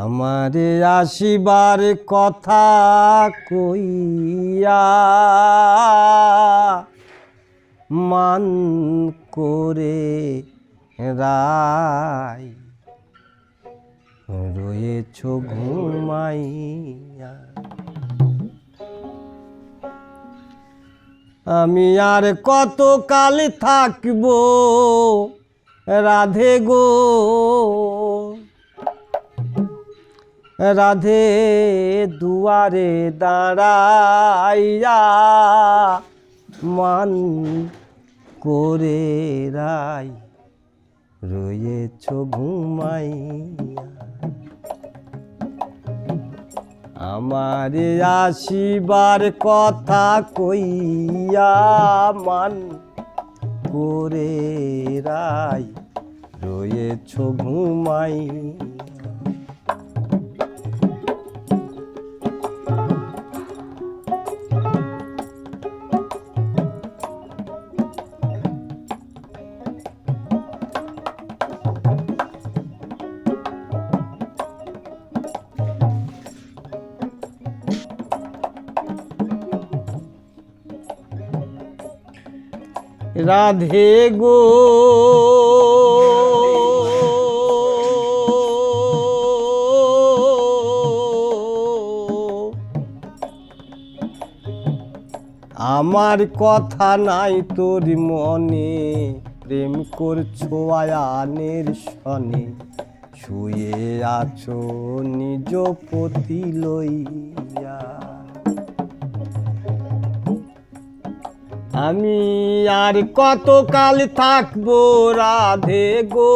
আমার আসিবার কথা কইয়া মান করে রাই রয়েছ ঘুমাইয়া আমি আর কত কাল থাকব? রাধে গো। রাধে দুয়ারে দাঁড়াইয়া মান করে রাই রয়েছ ঘুমাইয়া। আমার আসিবার কথা কইয়া মান করে রাই রয়েছ ঘুমাইয়া। রাধে গো। আমার কথা নাই তোর মনে, প্রেম করছ আয়ানের সনে। শুয়ে আছো নিজ পতি লইয়া আমি আর কতকাল থাকব রাধে গো?